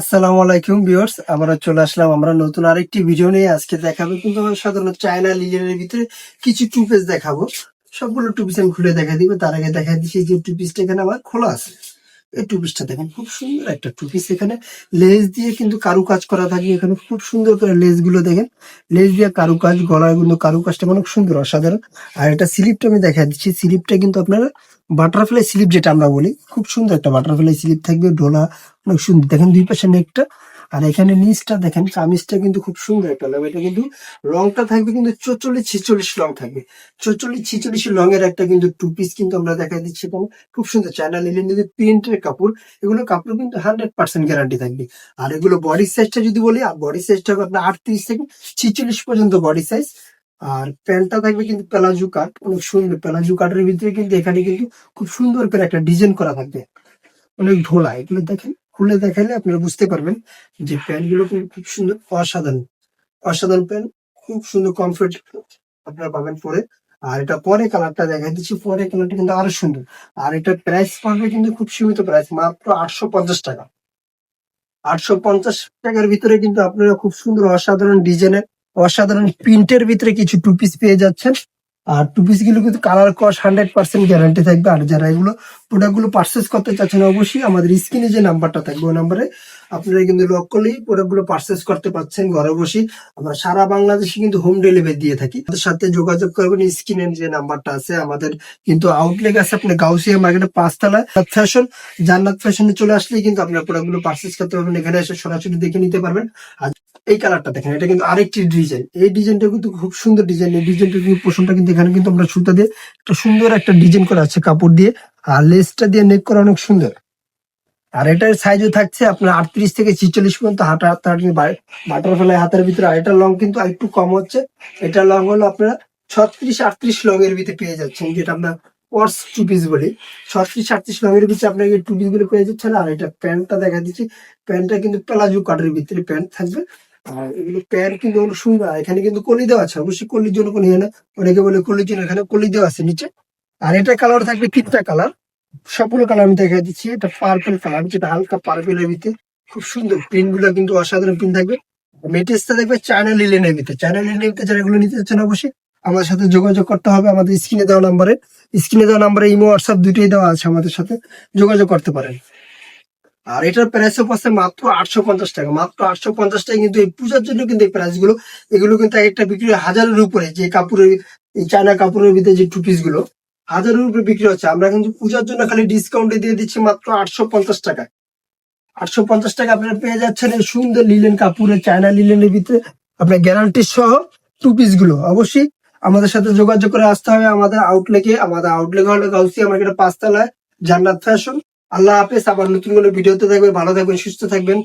আসসালামু আলাইকুম ভিউয়ার্স, আমরা চলে আসলাম, আমরা নতুন আরেকটি ভিডিও নিয়ে। আজকে দেখাবো কিন্তু সাধারণত চায়না লিজেনের ভিতরে কিছু টু পিস দেখাবো। সবগুলো টু পিস আমি খুলে দেখা দিব। তার আগে দেখা দিচ্ছি যে টু পিসটা এখানে আমার খোলা আছে। এই টুপিসটা দেখেন, খুব সুন্দর একটা টুপিস এখানে। লেজ দিয়ে কিন্তু কারু কাজ করা থাকে, এখানে খুব সুন্দর করে লেজগুলো দেখেন। লেস দিয়ে কারু কাজ গলায় কিন্তু কারু কাজটা অনেক সুন্দর, অসাধারণ। আর এটা স্লিপটা আমি দেখা দিচ্ছি। স্লিপটা কিন্তু আপনারা বাটারফ্লাই স্লিপ যেটা আমরা বলি, খুব সুন্দর একটা বাটারফ্লাই স্লিপ থাকবে, ডোলা, অনেক সুন্দর। দেখেন দুই পাশে নেকটা আর এখানে নিচটা দেখেন, কামিজটা কিন্তু খুব সুন্দর একটা এটা কিন্তু রংটা থাকবে কিন্তু চৌচল্লিশ ছিচল্লিশ রং থাকবে। চৌচল্লিশ ছিচল্লিশ রং এর একটা কিন্তু টু পিস কিন্তু আমরা দেখা দিচ্ছি এখানে খুব সুন্দর চায়না লিলেন যদি প্রিন্টের কাপড়, এগুলো কাপড় কিন্তু হান্ড্রেড পার্সেন্ট গ্যারান্টি থাকবে। আর এগুলো বডি সাইজটা যদি বলি বডি সাইজটা হবে আপনার আটত্রিশ থেকে ছিচল্লিশ পর্যন্ত বডি সাইজ আর প্যান্টটা থাকবে কিন্তু প্যালাজু কাট অনেক সুন্দর প্যালাজু কাটের ভিতরে কিন্তু এখানে কিন্তু খুব সুন্দর করে একটা ডিজাইন করা থাকবে। অনেক ঢোলা এগুলো দেখেন। খুলে দেখালে আপনারা বুঝতে পারবেন যে প্যান্টগুলো কিন্তু খুব সুন্দর, অসাধারণ। অসাধারণ প্যান্ট, খুব সুন্দর কমফোর্ট আপনারা পাবেন পরে। আর এটা পরে কালারটা দেখা দিচ্ছি, পরে কালারটা কিন্তু আরও সুন্দর। আর এটা প্রাইস পড়বে কিন্তু খুব সীমিত প্রাইস মাত্র আটশো পঞ্চাশ টাকা। আটশো পঞ্চাশ টাকার ভিতরে কিন্তু আপনারা খুব সুন্দর অসাধারণ ডিজাইনের, অসাধারণ প্রিন্টের ভিতরে কিছু টু পিস পেয়ে যাচ্ছেন। আর টু পিসগুলো কিন্তু কালার কস হান্ড্রেড পার্সেন্ট গ্যারান্টি থাকবে। আর যারা এগুলো প্রোডাক্টগুলো পার্চেস করতে চাচ্ছেন, অবশ্যই আমাদের স্ক্রিনে যে নাম্বারটা থাকবে, ওই নাম্বারে আপনারা কিন্তু লক করলেই প্রোডাক্টগুলো পার্চেস করতে পারছেন ঘরে বসে। আমরা সারা বাংলাদেশে কিন্তু হোম ডেলিভারি দিয়ে থাকি। আমাদের সাথে যোগাযোগ করবেন, স্ক্রিনে যে নাম্বারটা আছে, আমাদের কিন্তু আউটলেট আছে আপনি গাউসিয়া মার্কেটে পাঁচতলা। ফ্যাশন জান্নাত ফ্যাশনে চলে আসলেই কিন্তু আপনার প্রোডাক্টগুলো পার্চেস করতে পারবেন। এখানে এসে সরাসরি দেখে নিতে পারবেন। আর এই কালারটা দেখেন, এটা কিন্তু আরেকটি ডিজাইন এই ডিজাইনটা কিন্তু খুব সুন্দর ডিজাইন এই ডিজাইনটা কিন্তু পোষণটা কিন্তু এখানে কিন্তু আমরা সুতা দিয়ে একটা সুন্দর একটা ডিজাইন করা আছে, কাপড় দিয়ে। আর লেসটা দিয়ে নেক করা অনেক সুন্দর। আর এটার সাইজও থাকছে আপনার আটত্রিশ থেকে ছিচল্লিশ পর্যন্ত হাঁটা হাতে বাটারফ্লাই হাতের ভিতরে। আর এটার লং কিন্তু আরেকটু কম হচ্ছে। এটার লং হলো আপনারা ছত্রিশ আটত্রিশ লং এর ভিতরে পেয়ে যাচ্ছেন, যেটা আমরা পর্স টু পিস বলি। ছত্রিশ আটত্রিশ লং এর ভিতরে আপনাকে টু পিসগুলো পেয়ে যাচ্ছেন। আর এটা প্যান্টটা দেখা দিচ্ছি। প্যান্টটা কিন্তু প্লাজো কাটের ভিতরে প্যান্ট থাকবে। আর এগুলো প্যান্ট কিন্তু অনেক সুন্দর এখানে কিন্তু কলি দেওয়া আছে। অবশ্যই কলির জন্য কোনো ইয়ে না। অনেকে বলে কলির জন্য এখানে কলি দেওয়া আছে নিচে। আর এটা কালার থাকবে তিনটা কালার সবগুলো কালার আমি দেখা দিচ্ছি। এটা পার্পল কালার যেটা হালকা পার্পেলের ভিতরে। খুব সুন্দর প্রিন্টগুলো কিন্তু অসাধারণ প্রিন্ট থাকবে। মেটেরিয়ালসটা দেখবে চায়না লিলেনের ভিতরে। চায়না লিলেনের ভিতরে যারা এগুলো নিতে চাচ্ছেন অবশ্যই আমাদের সাথে যোগাযোগ করতে হবে। আমাদের স্ক্রিনে দেওয়া নাম্বারে স্ক্রিনে দেওয়া নাম্বারে ইমো হোয়াটসঅ্যাপ দুটোই দেওয়া আছে আমাদের সাথে। যোগাযোগ করতে পারেন। আর এটার প্রাইস পড়ছে মাত্র আটশো পঞ্চাশ টাকা। মাত্র আটশো পঞ্চাশ টাকা কিন্তু এই পূজার জন্য কিন্তু এই প্রাইসগুলো, এগুলো কিন্তু একটা বিক্রি হাজারের উপরে, যে কাপড়ের, এই চায়না কাপড়ের ভিতরে যে টু গুলো, হাজারের উপরে বিক্রি হচ্ছে। আমরা কিন্তু পূজার জন্য খালি ডিসকাউন্টে দিয়ে দিচ্ছি মাত্র আটশো পঞ্চাশ টাকা আটশো পঞ্চাশ টাকা আপনারা পেয়ে যাচ্ছেন এই সুন্দর লিলেন কাপড়ের, চায়না লিলেনের ভিতরে আপনার গ্যারান্টি সহ টু গুলো। অবশ্যই আমাদের সাথে যোগাযোগ করে আসতে হবে আমাদের আউটলেকে আমাদের আউটলেক হলো গাউসিয়া মার্কেটের পাঁচতলায়, জান্নাত ফ্যাশন আল্লাহ হাফেজ আবার নতুন কোনো ভিডিওতে থাকবে ভালো থাকবেন সুস্থ থাকবেন।